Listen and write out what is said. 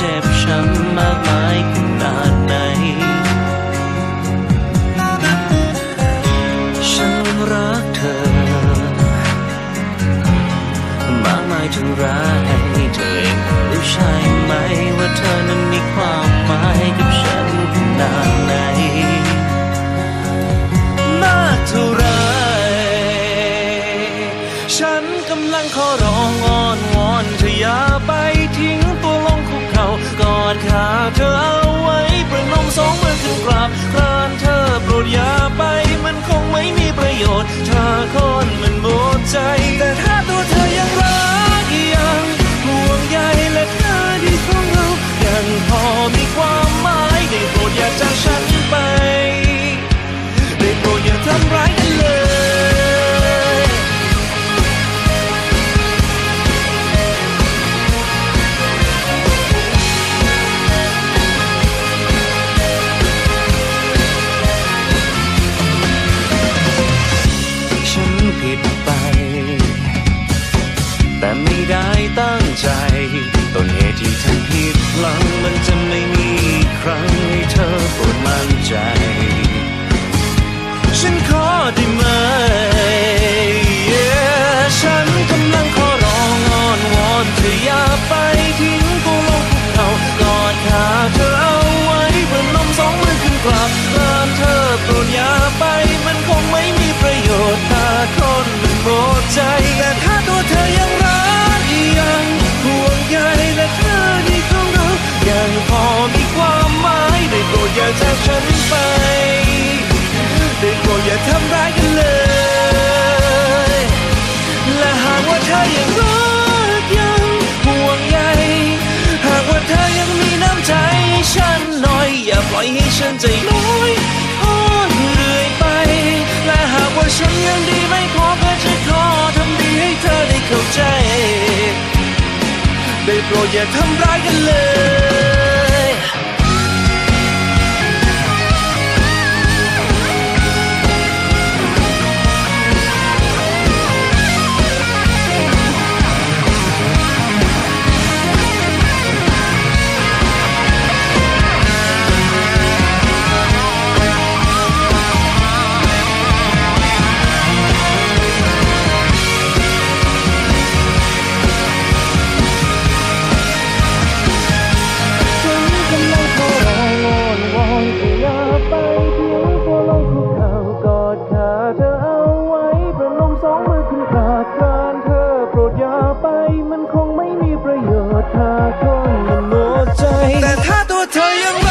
เจ็บช้ำมากมายขนาดไหน ฉันรักเธอ มากมายจนร้ายเธอเองรู้ใช่ไหมว่าเธอนั้นมีความหมายกับฉันขนาดไหน มากเท่าไร ฉันกำลังขอร้อง แต่ถ้าตัวเธอยังรักยังห่วงใยและเธอาดีของเรายังพอมีความหมายในโปรดอย่าจากฉัน ตั้งใจ ต้นเหตุที่ทำผิดหลังมันจะไม่มีครั้งให้เธอโปรดมั่นใจ ฉันขอได้ไหม yeah, ฉันกำลังขอร้องอ้อนวอนเธออย่าไปทิ้ง ได้โปรดอย่าทำร้ายกันเลย yang